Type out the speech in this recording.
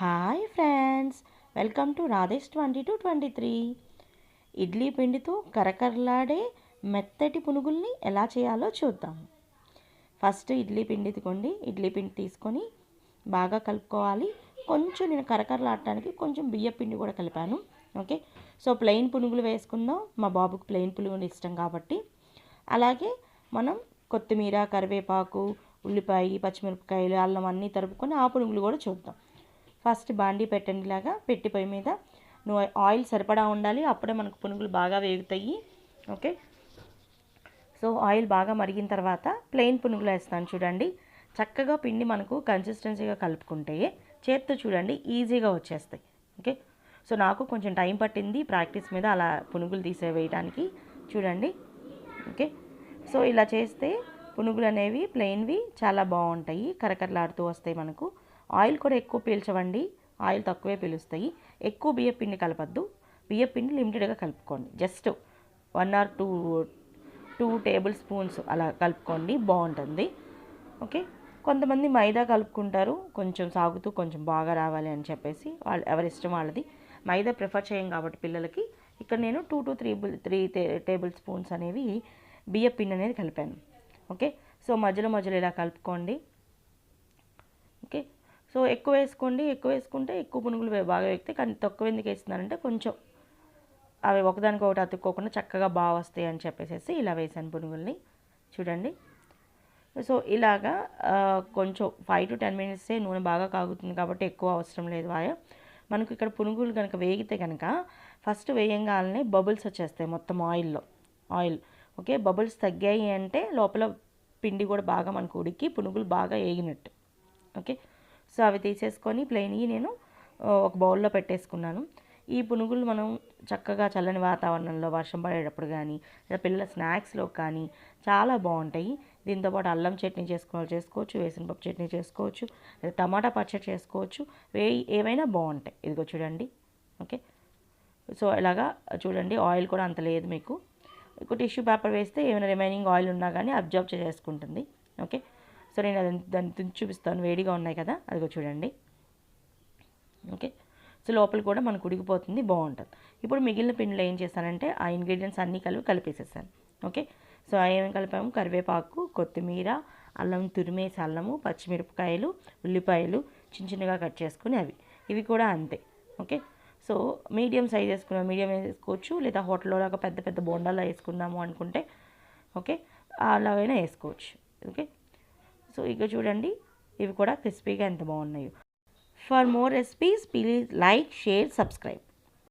Hi friends welcome to Radhesh twenty two twenty three idli పిండితో కరకరలాడే మెత్తటి పునుగుల్ని ఎలా చేయాలో చూద్దాం. ఫస్ట్ ఇడ్లీ పిండి తీసుకోండి. ఇడ్లీ పిండి తీసుకొని బాగా కలుపుకోవాలి. కొంచెం నేను కరకరలాడటానికి కొంచెం బియ్య పిండి కూడా కలిపాను. ఓకే సో ప్లెయిన్ పునుగులు వేసుకుందాం. మా బాబుకి ప్లెయిన్ పునుగులు ఇష్టం కాబట్టి. అలాగే మనం కొత్తిమీర కరివేపాకు ఉల్లిపాయ పచ్చిమిరపకాయలు అల్లం అన్నీ తరుపుకొని ఆ పునుగులు కూడా చూద్దాం. ఫస్ట్ బాండీ పెట్టండి ఇలాగా పెట్టి పొయ్యి మీద. నువ్వు ఆయిల్ సరిపడా ఉండాలి అప్పుడే మనకు పునుగులు బాగా వేగుతాయి. ఓకే? సో ఆయిల్ బాగా మరిగిన తర్వాత ప్లెయిన్ పునుగులు వేస్తాను చూడండి. చక్కగా పిండి మనకు కన్సిస్టెన్సీగా కలుపుకుంటే చేత్తో చూడండి ఈజీగా వచ్చేస్తాయి. ఓకే? సో నాకు కొంచెం టైం పట్టింది ప్రాక్టీస్ మీద అలా పునుగులు తీసే వేయడానికి చూడండి. ఓకే? సో ఇలా చేస్తే పునుగులు అనేవి ప్లెయిన్వి చాలా బాగుంటాయి కరకరలాడుతూ వస్తాయి మనకు. ఆయిల్ కూడా ఎక్కువ పీల్చవండి. ఆయిల్ తక్కువే పీలుస్తాయి. ఎక్కువ బియ్య పిండి కలపద్దు. బియ్య పిండి లిమిటెడ్గా కలుపుకోండి. Just one or two two tablespoons అలా కలుపుకోండి. బాగుంటుంది. ఓకే? కొంతమంది మైదా కలుపుకుంటారు. కొంచెం సాగుతూ కొంచెం బాగా రావాలి అని చెప్పేసి వాళ్ళు ఎవరి ఇష్టం వాళ్ళది. మైదా ప్రిఫర్ చేయం కాబట్టి పిల్లలకి. ఇక్కడ నేను two to three three tablespoons అనేవి బియ్య పిండి అనేది కలిపాను. ఓకే? సో మధ్యలో మధ్యలో ఇలా కలుపుకోండి. సో ఎక్కువ వేసుకోండి ఎక్కువ వేసుకుంటే ఎక్కువ పునుగులు బాగా వేగితే కానీ తక్కువ ఎందుకు వేస్తున్నారంటే కొంచెం అవి ఒకదానికి ఒకటి అతుక్కోకుండా చక్కగా బాగా వస్తాయి అని చెప్పేసి ఇలా వేసాను పునుగుల్ని. చూడండి. సో ఇలాగా కొంచెం ఫైవ్ టు టెన్ మినిట్సే నూనె బాగా కాగుతుంది కాబట్టి ఎక్కువ అవసరం లేదు వాయ. మనకు ఇక్కడ పునుగులు కనుక వేగితే కనుక ఫస్ట్ వేయంగానే బబుల్స్ వచ్చేస్తాయి మొత్తం ఆయిల్లో ఆయిల్ ఓకే? బబుల్స్ తగ్గాయి అంటే లోపల పిండి కూడా బాగా మనకు ఉడికి పునుగులు బాగా వేగినట్టు ఓకే? సో అవి తీసేసుకొని ప్లెయిన్వి నేను ఒక బౌల్లో పెట్టేసుకున్నాను. ఈ పునుగులు మనం చక్కగా చల్లని వాతావరణంలో వర్షం పడేటప్పుడు కానీ లేదా పిల్లల స్నాక్స్లో కానీ చాలా బాగుంటాయి. దీంతోపాటు అల్లం చట్నీ చేసుకోవాలి చేసుకోవచ్చు వేసినపప్పు చట్నీ చేసుకోవచ్చు లేదా టమాటా పచ్చడి చేసుకోవచ్చు. వే ఏవైనా బాగుంటాయి. ఇదిగో చూడండి. ఓకే. సో ఇలాగా చూడండి ఆయిల్ కూడా అంత లేదు మీకు. టిష్యూ పేపర్ వేస్తే ఏమైనా రిమైనింగ్ ఆయిల్ ఉన్నా కానీ అబ్జర్వ్ చేసుకుంటుంది ఓకే. సో నేను అది దాన్ని తుంచి చూపిస్తాను. వేడిగా ఉన్నాయి కదా అదిగో చూడండి. ఓకే. సో లోపల కూడా మనకు ఉడికిపోతుంది బాగుంటుంది. ఇప్పుడు మిగిలిన పిండిలో ఏం చేశానంటే ఆ ఇంగ్రీడియంట్స్ అన్నీ కలిపి కలిపేసేసాను ఓకే. సో ఏమేమి కలిపాము? కరివేపాకు కొత్తిమీర అల్లం తురిమేసి అల్లము పచ్చిమిరపకాయలు ఉల్లిపాయలు చిన్న చిన్నగా కట్ చేసుకుని అవి. ఇవి కూడా అంతే. ఓకే. సో మీడియం సైజ్ వేసుకున్నాం. మీడియం వేసుకోవచ్చు లేదా హోటల్లో లాగా పెద్ద పెద్ద బోండాలో వేసుకుందాము అనుకుంటే ఓకే. అలాగైనా వేసుకోవచ్చు. ఓకే. సో ఇక చూడండి ఇవి కూడా క్రిస్పీగా ఎంత బాగున్నాయో. For more recipes please like share subscribe